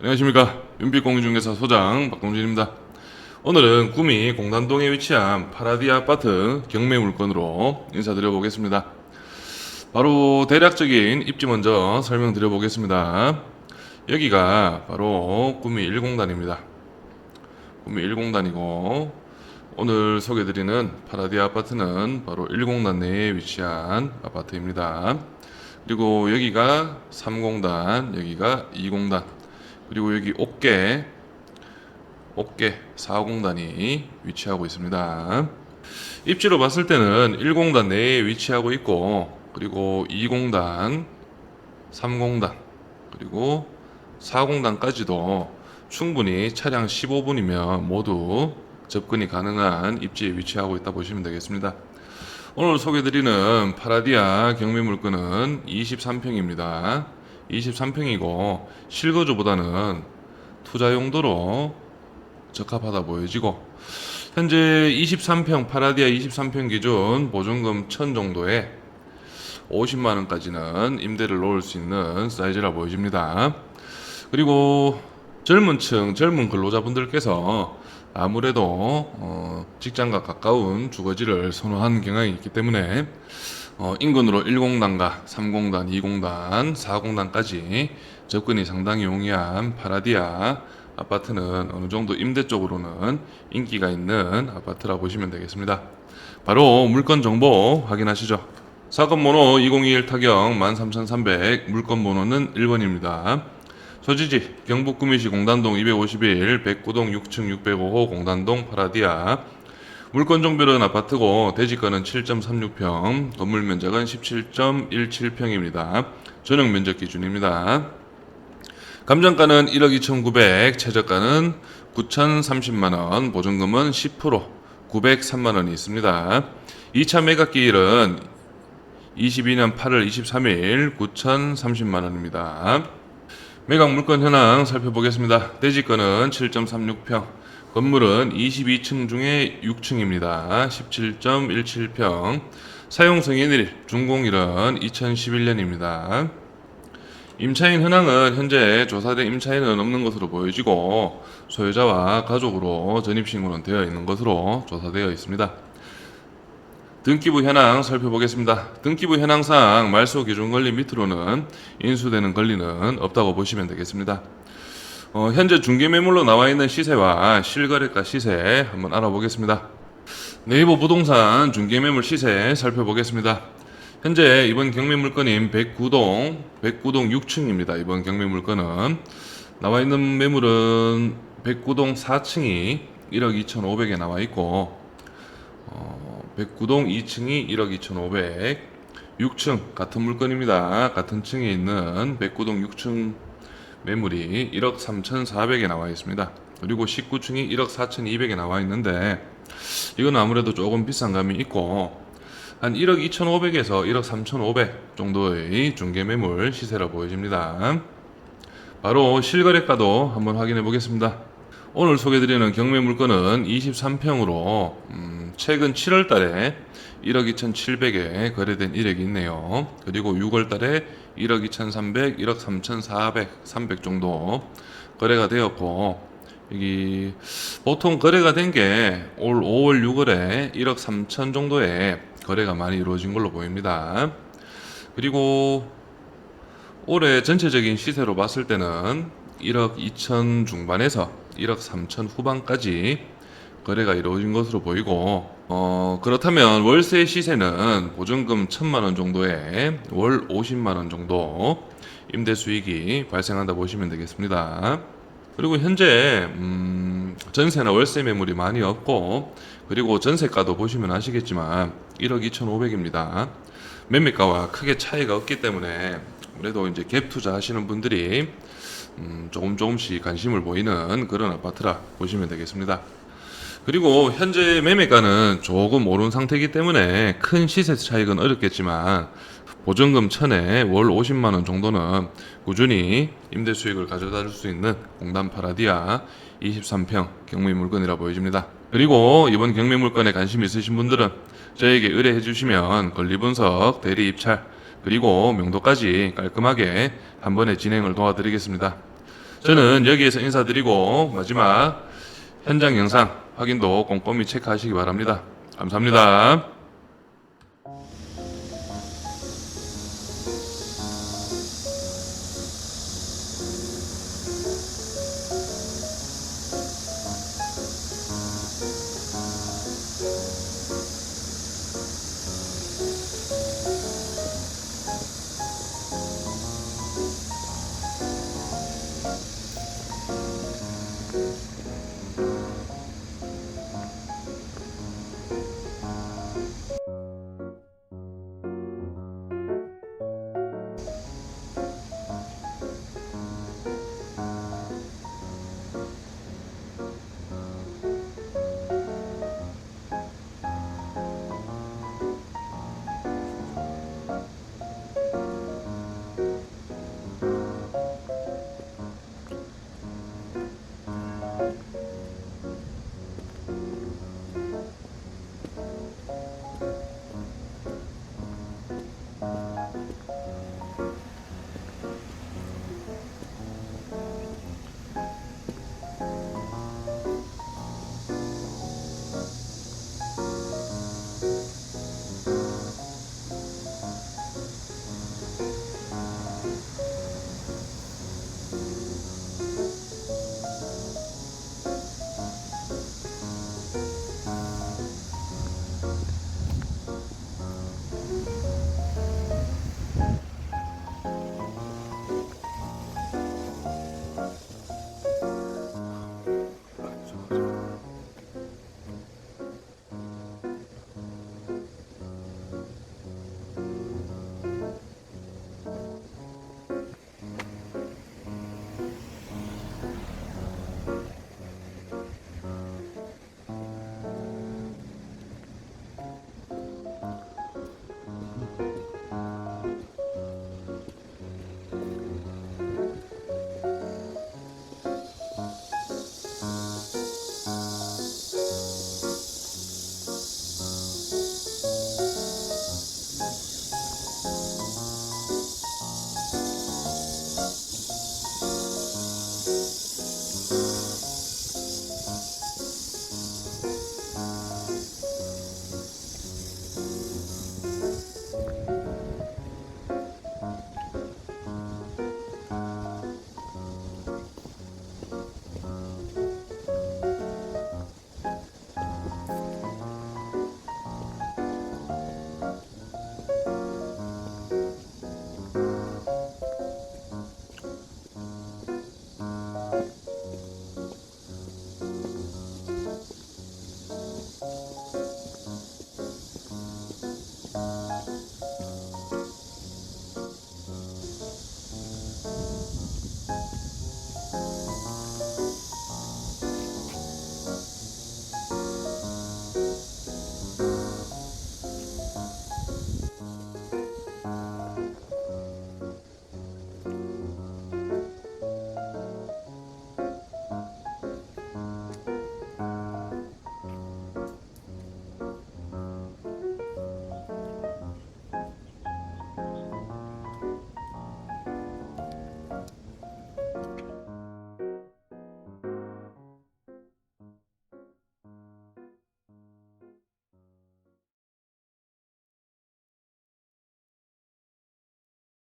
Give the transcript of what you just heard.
안녕하십니까 윤빛공인중개사 소장 박동진입니다. 오늘은 구미 공단동에 위치한 파라디 아파트 경매 물건으로 인사드려 보겠습니다. 바로 대략적인 입지 먼저 설명드려 보겠습니다. 여기가 바로 구미 1공단입니다. 구미 1공단이고 오늘 소개드리는 파라디 아파트는 바로 1공단 내에 위치한 아파트입니다. 그리고 여기가 3공단, 여기가 2공단, 그리고 여기 옥계, 옥계 4공단이 위치하고 있습니다. 입지로 봤을 때는 1공단 내에 위치하고 있고, 그리고 2공단, 3공단, 그리고 4공단까지도 충분히 차량 15분이면 모두 접근이 가능한 입지에 위치하고 있다 보시면 되겠습니다. 오늘 소개드리는 파라디아 경매 물건은 23평입니다. 23평이고 실거주보다는 투자 용도로 적합하다 보여지고 현재 23평 파라디아 23평 기준 보증금 1000 정도에 50만 원까지는 임대를 놓을 수 있는 사이즈라 보여집니다. 그리고 젊은 층, 젊은 근로자분들께서 아무래도 어, 직장과 가까운 주거지를 선호하는 경향이 있기 때문에 어, 인근으로 1공단과 3공단, 2공단, 4공단까지 접근이 상당히 용이한 파라디아 아파트는 어느 정도 임대 쪽으로는 인기가 있는 아파트라 보시면 되겠습니다. 바로 물건 정보 확인하시죠. 사건 번호 2021 타경 13300 물건 번호는 1번입니다. 소지지 경북 구미시 공단동 251 백구동 6층 605호 공단동 파라디아 물건 종별은 아파트고 대지가는 7.36평 건물 면적은 17.17평입니다. 전용 면적 기준입니다. 감정가는 1억 2,900 최저가는 9,030만원 보증금은 10% 903만원이 있습니다. 2차 매각기일은 22년 8월 23일 9,030만원입니다. 매각 물건 현황 살펴보겠습니다. 대지건은 7.36평, 건물은 22층 중에 6층입니다. 17.17평, 사용 승인일, 준공일은 2011년입니다. 임차인 현황은 현재 조사된 임차인은 없는 것으로 보여지고 소유자와 가족으로 전입신고는 되어 있는 것으로 조사되어 있습니다. 등기부 현황 살펴보겠습니다. 등기부 현황상 말소 기준 권리 밑으로는 인수되는 권리는 없다고 보시면 되겠습니다. 어, 현재 중개 매물로 나와 있는 시세와 실거래가 시세 한번 알아보겠습니다. 네이버 부동산 중개 매물 시세 살펴보겠습니다. 현재 이번 경매 물건인 109동, 109동 6층입니다. 이번 경매 물건은 나와 있는 매물은 109동 4층이 1억 2,500에 나와 있고 어, 109동 2층이 1억 2,500, 6층 같은 물건입니다. 같은 층에 있는 109동 6층 매물이 1억 3,400에 나와 있습니다. 그리고 19층이 1억 4,200에 나와 있는데 이건 아무래도 조금 비싼 감이 있고 한 1억 2,500에서 1억 3,500 정도의 중개 매물 시세라 보여집니다. 바로 실거래가도 한번 확인해 보겠습니다. 오늘 소개드리는 경매 물건은 23평으로 음, 최근 7월 달에 1억 2,700에 거래된 이력이 있네요. 그리고 6월 달에 1억 2,300, 1억 3,400, 300 정도 거래가 되었고 여기 보통 거래가 된 게 올 5월 6월에 1억 3천 정도의 거래가 많이 이루어진 걸로 보입니다. 그리고 올해 전체적인 시세로 봤을 때는 1억 2천 중반에서 1억 3천 후반까지 거래가 이루어진 것으로 보이고 어, 그렇다면 월세 시세는 보증금 1천만 원 정도에 월 50만 원 정도 임대 수익이 발생한다 보시면 되겠습니다. 그리고 현재 음, 전세나 월세 매물이 많이 없고 그리고 전세가도 보시면 아시겠지만 1억 2,500입니다. 매매가와 크게 차이가 없기 때문에 그래도 이제 갭 투자 하시는 분들이 음, 조금 조금씩 관심을 보이는 그런 아파트라 보시면 되겠습니다. 그리고 현재 매매가는 조금 오른 상태이기 때문에 큰 시세 차익은 어렵겠지만 보증금 천에 월 50만 원 정도는 꾸준히 임대 수익을 가져다 줄 수 있는 공단 파라디아 23평 경매 물건이라 보여집니다. 그리고 이번 경매 물건에 관심 있으신 분들은 저에게 의뢰해 주시면 권리 분석, 대리 입찰 그리고 명도까지 깔끔하게 한 번에 진행을 도와드리겠습니다. 저는 여기에서 인사드리고 마지막 현장 영상 확인도 꼼꼼히 체크하시기 바랍니다. 감사합니다.